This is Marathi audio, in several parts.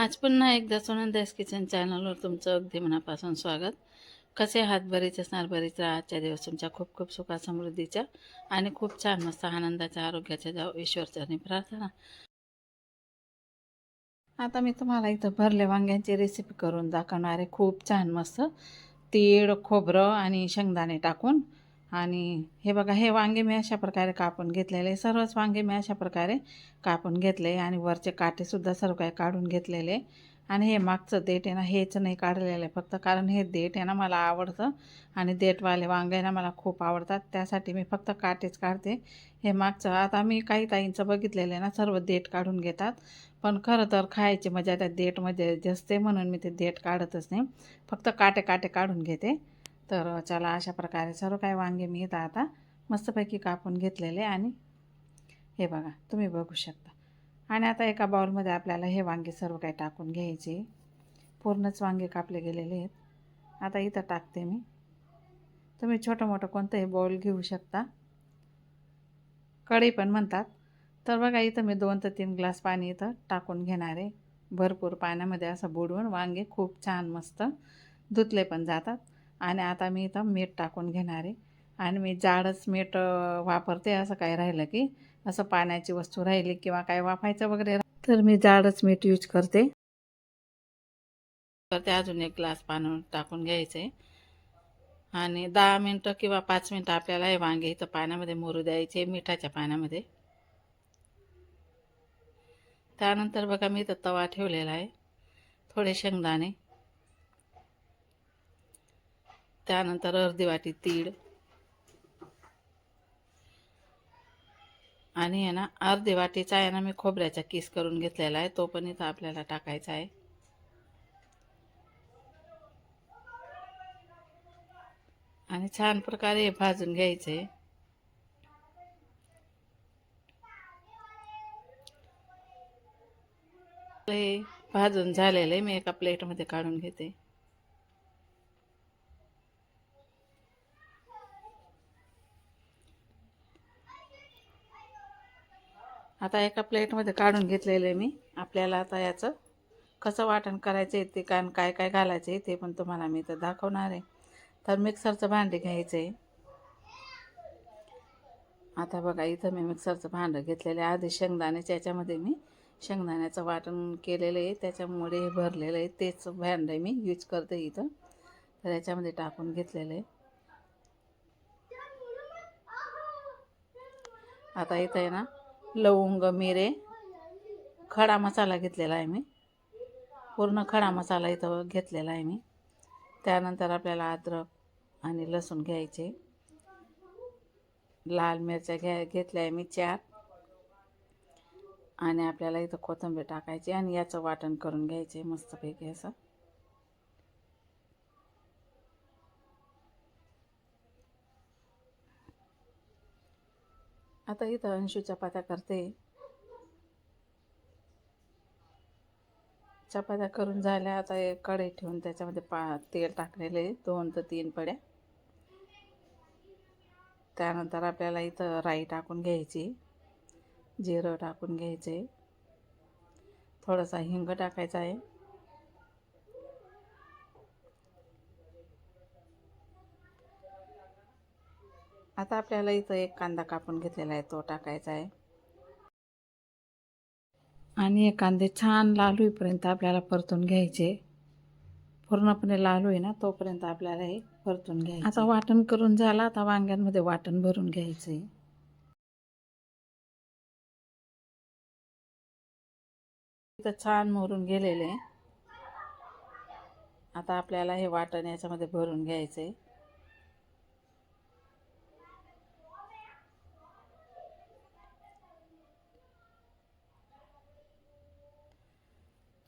आज पुन्हा एकदा सुनंदास किचन चॅनलवर तुमचं अगदी मनापासून स्वागत. कसे हात बरेच असणार बरेच आजच्या दिवस तुमच्या खूप खूप सुखा समृद्धीच्या आणि खूप छान मस्त आनंदाच्या आरोग्याच्या जाऊ ईश्वरचरणी प्रार्थना. आता मी तुम्हाला इथं भरले वांग्यांची रेसिपी करून दाखवणार आहे. खूप छान मस्त तीळ खोबरं आणि शेंगदाणे टाकून. आणि हे बघा हे वांगे मी अशा प्रकारे कापून घेतलेले. सर्वच वांगे मी अशा प्रकारे कापून घेतले आणि वरचे काटेसुद्धा सर्व काही काढून घेतलेले. आणि हे मागचं देठ आहे ना हेच नाही काढलेलं आहे फक्त कारण हे देठ आहे ना मला आवडतं. आणि देठवाले वांगे ना मला खूप आवडतात. त्यासाठी मी फक्त काटेच काढते. हे मागचं आता मी काही ताईंचं बघितलेलं आहे ना सर्व देठ काढून घेतात. पण खरं तर खायची मजा त्या देठमध्ये असते म्हणून मी ते देठ काढतच नाही. फक्त काटे काटे काढून घेते. तर चला अशा प्रकारे सर्व काही वांगे मी इथं आता मस्तपैकी कापून घेतलेले आणि हे बघा तुम्ही बघू शकता. आणि आता एका बाउलमध्ये आपल्याला हे वांगे सर्व काही टाकून घ्यायचे. पूर्णच वांगे कापले गेलेले आहेत. आता इथं टाकते मी. तुम्ही छोटं मोठं कोणतंही बाउल घेऊ शकता. कढई पण म्हणतात. तर बघा इथं मी दोन ते तीन ग्लास पाणी इथं टाकून घेणार आहे. भरपूर पाण्यामध्ये असं बुडवून वांगे खूप छान मस्त धुतले पण जातात. आणि आता मी इथं मीठ टाकून घेणार आहे. आणि मी जाडच मीठ वापरते असं काय राहिलं की असं पाण्याची वस्तू राहिली किंवा काय वाफायचं वगैरे तर मी जाडच मीठ यूज करते. तर ते अजून एक ग्लास पाणी टाकून घ्यायचं आहे आणि दहा मिनटं किंवा पाच मिनटं आपल्याला हे वांगे इथं पाण्यामध्ये मोरू द्यायचे मिठाच्या पाण्यामध्ये. त्यानंतर बघा मी इथं तवा ठेवलेला आहे. थोडे शेंगदाणे. त्यानंतर अर्धी वाटी तीळ. आणि आहे ना अर्धी वाटीचा आहे ना मी खोबऱ्याचा किस करून घेतलेला आहे. तो पण इथं आपल्याला टाकायचा आहे. आणि छान प्रकारे हे भाजून घ्यायचे. हे भाजून झालेले मी एका प्लेटमध्ये काढून घेते. आता एका प्लेटमध्ये काढून घेतलेलं आहे मी. आपल्याला आता याचं कसं वाटण करायचं आहे ते काय काय काय घालायचं आहे ते पण तुम्हाला मी इथं दाखवणार आहे. तर मिक्सरचं भांडे घ्यायचं आहे आता बघा इथं मी मिक्सरचं भांडं घेतलेलं आहे. आधी शेंगदाण्याच्या याच्यामध्ये मी शेंगदाण्याचं वाटण केलेलं आहे. त्याच्यामुळे हे भरलेलं आहे. तेच भांडं मी यूज करते इथं. तर याच्यामध्ये टाकून घेतलेलं आहे. आता इथं आहे ना लवंग मिरे खडा मसाला घेतलेला आहे मी. पूर्ण खडा मसाला इथं घेतलेला आहे मी. त्यानंतर आपल्याला अद्रक आणि लसूण घ्यायचे. लाल मिरच्या घ्या घेतल्या आहे मी चार. आणि आपल्याला इथं कोथिंबीर टाकायची आणि याचं वाटण करून घ्यायचे मस्तपैकी असं. आता इथं अंशू चपात्या करते. चपात्या करून झाल्या आता एक कढई ठेवून त्याच्यामध्ये पा तेल टाकलेले दोन ते तीन पड्या. त्यानंतर आपल्याला इथं राई टाकून घ्यायची जिरं टाकून घ्यायचे. थोडासा हिंग टाकायचा आहे. आता आपल्याला इथं एक कांदा कापून घेतलेला आहे तो टाकायचा आहे. आणि हे कांदे छान लाल होईपर्यंत आपल्याला परतून घ्यायचे. पूर्णपणे लाल होई ना तोपर्यंत आपल्याला हे परतून घ्यायचं. आता वाटण करून झालं आता वांग्यांमध्ये वाटण भरून घ्यायचे. इथं छान मोरून गेलेले. आता आपल्याला हे वाटण याच्यामध्ये भरून घ्यायचं. आहे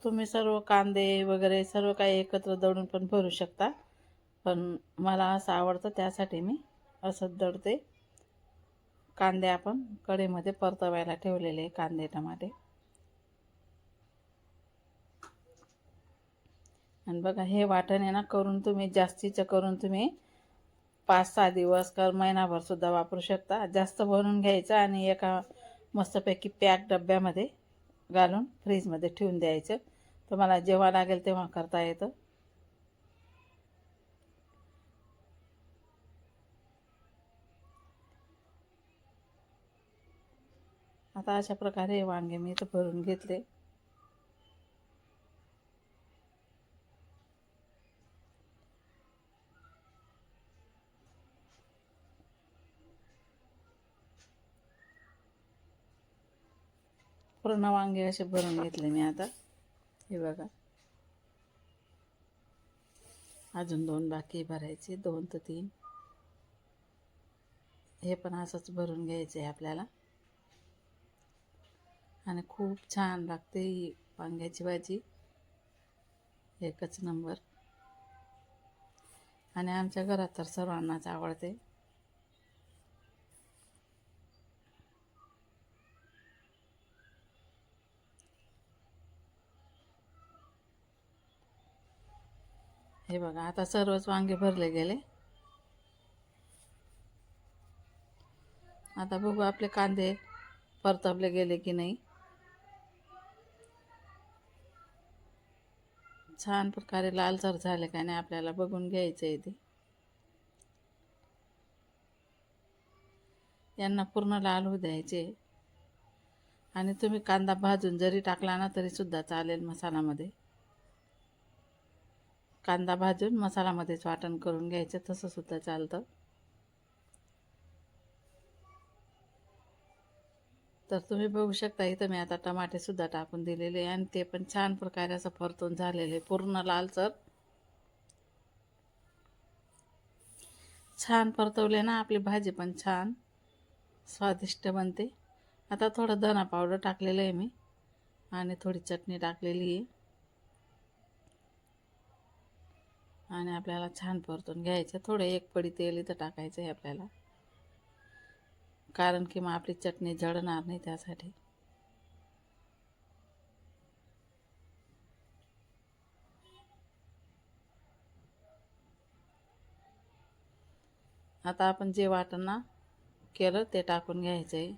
तुम्ही सर्व कांदे वगैरे सर्व काही एकत्र दळून पण भरू शकता. पण मला असं आवडतं त्यासाठी मी असंच दळते. कांदे आपण कढईमध्ये परतवायला ठेवलेले कांदे टमाटे. आणि बघा हे वाटण आहे ना करून तुम्ही जास्तीचं करून तुम्ही पाच सहा दिवस कर महिनाभरसुद्धा वापरू शकता. जास्त भरून घ्यायचं आणि एका मस्तपैकी पॅक डब्यामध्ये घालून फ्रीजमध्ये ठेवून द्यायचं. तुम्हाला जेव्हा लागेल तेव्हा करता येतं. आता अशा प्रकारे वांगे मी इथं भरून घेतले. पूर्ण वांगे असे भरून घेतले मी आता. हे बघा. अजून दोन बाकी भरायचे दोन तर तीन. हे पण असंच भरून घ्यायचं आहे आपल्याला. आणि खूप छान लागते ही वांग्याची भाजी. एकच नंबर. आणि आमच्या घरात तर सर्वांनाच आवडते. हे बघा आता सर्वच वांगे भरले गेले. आता बघू आपले कांदे परतवले गेले की नाही. छान प्रकारे लालसर झाले का नाही आपल्याला बघून घ्यायचं आहे ते. यांना पूर्ण लाल होऊ द्यायचे. आणि तुम्ही कांदा भाजून जरी टाकला ना तरी सुद्धा चालेल मसाल्यामध्ये. कांदा भाजून मसाल्यामध्येच वाटण करून घ्यायचं. तसं सुद्धा चालतं. तर तुम्ही बघू शकता इथं मी आता टमाटेसुद्धा टाकून दिलेले आहे आणि ते पण छान प्रकारे असं परतून झालेले पूर्ण लालसर छान परतवले ना आपली भाजी पण छान स्वादिष्ट बनते. आता थोडं धना पावडर टाकलेलं आहे मी आणि थोडी चटणी टाकलेली आहे. आणि आपल्याला छान परतून घ्यायचं. थोडं एक पडी तेल इथं टाकायचं आहे आपल्याला. कारण की मग आपली चटणी जळणार नाही त्यासाठी. आता आपण जे वाटणं केलं ते टाकून घ्यायचं आहे.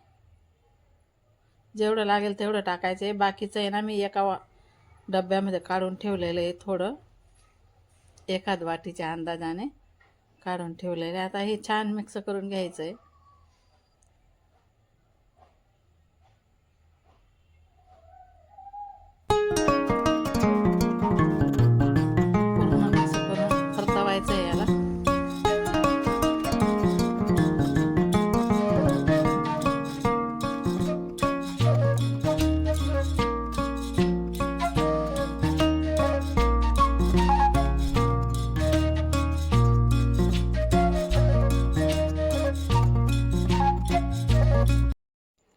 जेवढं लागेल तेवढं टाकायचं आहे. बाकीचं आहे ना मी एका डब्यामध्ये काढून ठेवलेलं आहे थोडं. एखाद वाटीच्या अंदाजाने काढून ठेवलेले. आता हे छान मिक्स करून घ्यायचं आहे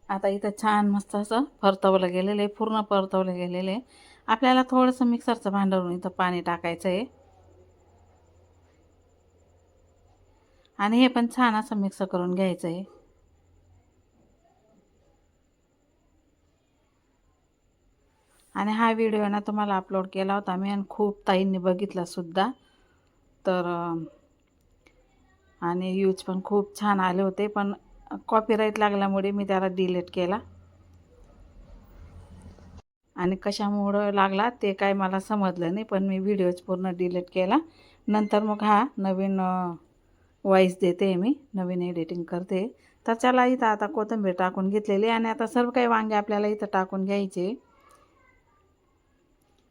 आता इथं छान मस्त असं परतवलं गेलेलं आहे पूर्ण परतवलं गेलेलं आहे. आपल्याला थोडंसं मिक्सरचं भांडवून इथं पाणी टाकायचं आहे. आणि हे पण छान असं मिक्स करून घ्यायचं आहे. आणि हा व्हिडिओ ना तुम्हाला अपलोड केला होता मी आणि खूप ताईंनी बघितला सुद्धा. तर आणि यूज पण खूप छान आले होते पण कॉपीराईट लागल्यामुळे मी त्याला डिलीट केला. आणि कशामुळं लागला ते काय मला समजलं नाही पण मी व्हिडिओज पूर्ण डिलीट केला. नंतर मग हा नवीन वॉईस देते मी नवीन एडिटिंग करते. तर चला इथं आता कोथिंबीर टाकून घेतलेली आणि आता सर्व काही वांगे आपल्याला इथं टाकून घ्यायचे.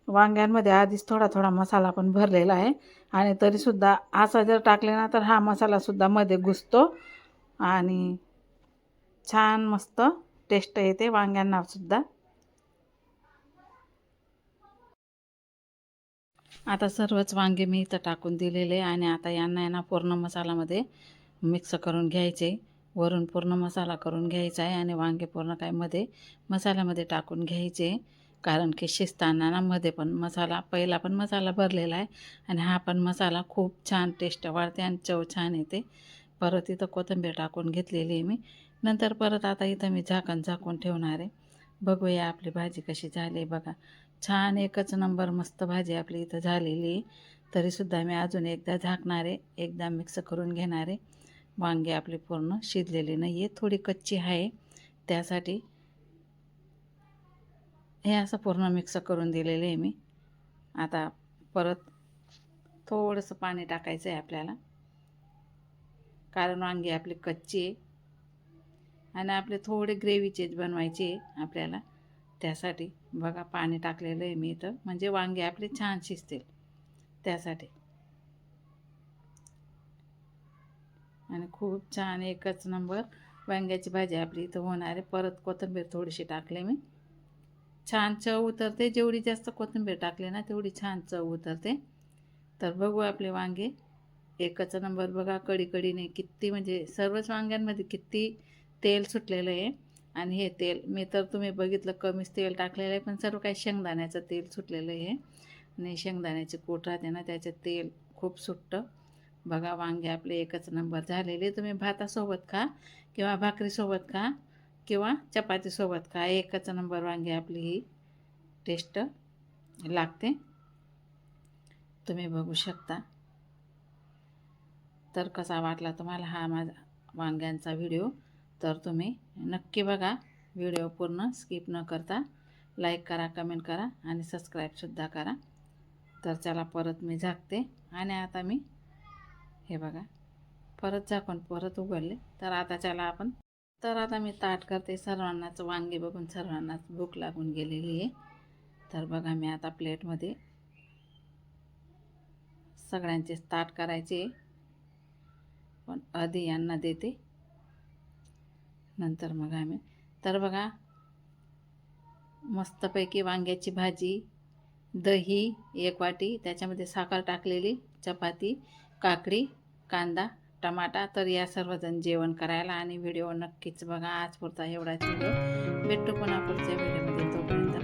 वांग्यांमध्ये आधीच थोडा थोडा मसाला पण भरलेला आहे. आणि तरीसुद्धा असा जर टाकले ना तर हा मसालासुद्धा मध्ये घुसतो. आणि छान मस्त टेस्ट येते वांग्यांना सुद्धा. आता सर्वच वांगे मी इथं टाकून दिलेले आणि आता यांना यांना पूर्ण मसालामध्ये मिक्स करून घ्यायचे. वरून पूर्ण मसाला करून घ्यायचा आहे आणि वांगे पूर्ण काय मध्ये मसाल्यामध्ये टाकून घ्यायचे. कारण की शिजताना ना मध्ये पण मसाला पहिला पण मसाला भरलेला आहे आणि हा पण मसाला खूप छान टेस्ट वाढते आणि चव छान येते. परत इथं कोथिंबीर टाकून घेतलेली आहे मी. नंतर परत आता इथं मी झाकण झाकून ठेवणार आहे. बघूया आपली भाजी कशी झाली बघा. छान एकच नंबर मस्त भाजी आपली इथं झालेली आहे. तरीसुद्धा मी अजून एकदा झाकणार आहे. एकदा मिक्स करून घेणार आहे. वांगे आपली पूर्ण शिजलेली नाही आहे थोडी कच्ची आहे. त्यासाठी हे असं पूर्ण मिक्स करून दिलेलं आहे मी. आता परत थोडंसं पाणी टाकायचं आहे आपल्याला. कारण वांगी आपली कच्ची आहे. आणि आपले थोडे ग्रेव्हीचेच बनवायचे आपल्याला. त्यासाठी बघा पाणी टाकलेलं आहे मी इथं. म्हणजे वांगे आपले छान शिजतील. त्यासाठी. आणि खूप छान एकच नंबर वांग्याची भाजी आपली इथं होणार आहे. परत कोथिंबीर थोडीशी टाकले मी. छान चव उतरते. जेवढी जास्त कोथिंबीर टाकली ना तेवढी छान चव उतरते. तर बघू आपले वांगे. एकच नंबर बघा कडी कडीने किती म्हणजे सर्वच वांग्यांमध्ये किती तेल सुटलेलं आहे. आणि हे तेल मी तर तुम्ही बघितलं कमीच तेल टाकलेलं आहे पण सर्व काही शेंगदाण्याचं तेल सुटलेलं आहे. आणि शेंगदाण्याची कोट राहते ना त्याचं तेल खूप सुटतं. बघा वांगे आपले एकच नंबर झालेले. तुम्ही भातासोबत खा किंवा भाकरीसोबत खा किंवा चपातीसोबत खा. एकच नंबर वांगे आपली ही टेस्ट लागते. तुम्ही बघू शकता. तर कसा वाटला तुम्हाला हा माझा वांग्यांचा व्हिडिओ? तर तुम्ही नक्की बघा. व्हिडिओ पूर्ण स्किप न करता लाईक करा कमेंट करा आणि सबस्क्राईबसुद्धा करा. तर चला परत मी झाकते आणि आता मी हे बघा. परत झाकून परत उघडले. तर आता चला आपण. तर आता मी ताट करते. सर्वांनाच वांगे बघून सर्वांनाच भूक लागून गेलेली आहे. तर बघा मी आता प्लेटमध्ये सगळ्यांचे ताट करायचे पण आधी यांना देते. नंतर मग आम्ही. तर बघा मस्तपैकी वांग्याची भाजी दही एक वाटी त्याच्यामध्ये साखर टाकलेली चपाती काकडी कांदा टमाटा. तर या सर्वजण जेवण करायला आणि व्हिडिओ नक्कीच बघा आज पुरता एवढाच व्हिडिओ. भेटतो पुन्हा पुढच्या व्हिडिओमध्ये. तोपर्यंत